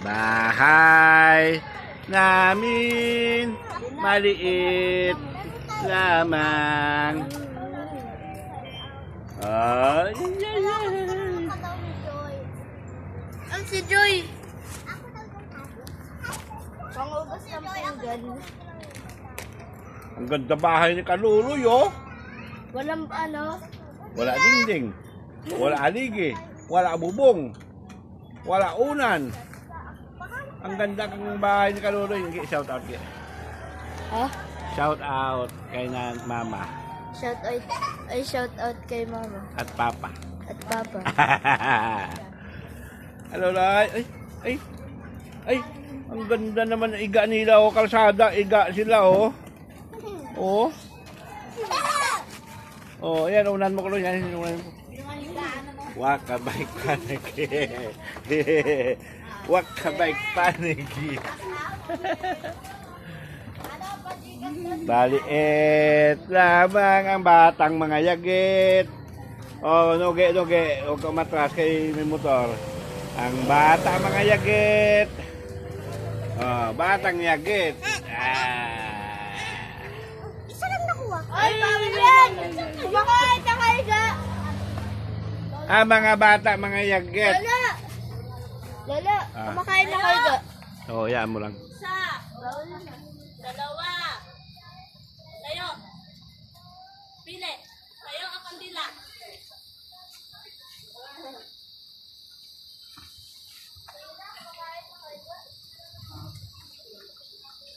Bahay namin maliit lamang. Ay, ay, ay. Ang si Joy. Pangugas ng pinggan. Ang ganda bahay ni Kaluloy, oh. Walang ano. Wala dingding. Wala aligi. Wala bubong. Wala unan. Ang ganda ng bahay ni Kaluloy. Shout out. kay- Ha? Shout out kay na mama Shout out. Ay, shout out kay mama at papa. at papa. Hello, Lai. Ay, ay, ay. Ang ganda naman ng iga nila, oh. Kalsada, iga sila, oh. Oh. Oh, yan, unan mo ko yan. Unan mo. Waka bike paniki. Waka bike paniki. Baliit lamang ang batang mga yagit. Oh, nuge, nuge. Huwag ka matras kay may motor. Ang bata mga yagit. Oh, batang yagit. Ah, mga bata, mga yagget. Lolo! Lolo, Ah. kumakain na kayo. ga. Oo, oh, mo lang. Isa. Dalawa. Kayo. Pili. Kayo ang kandila.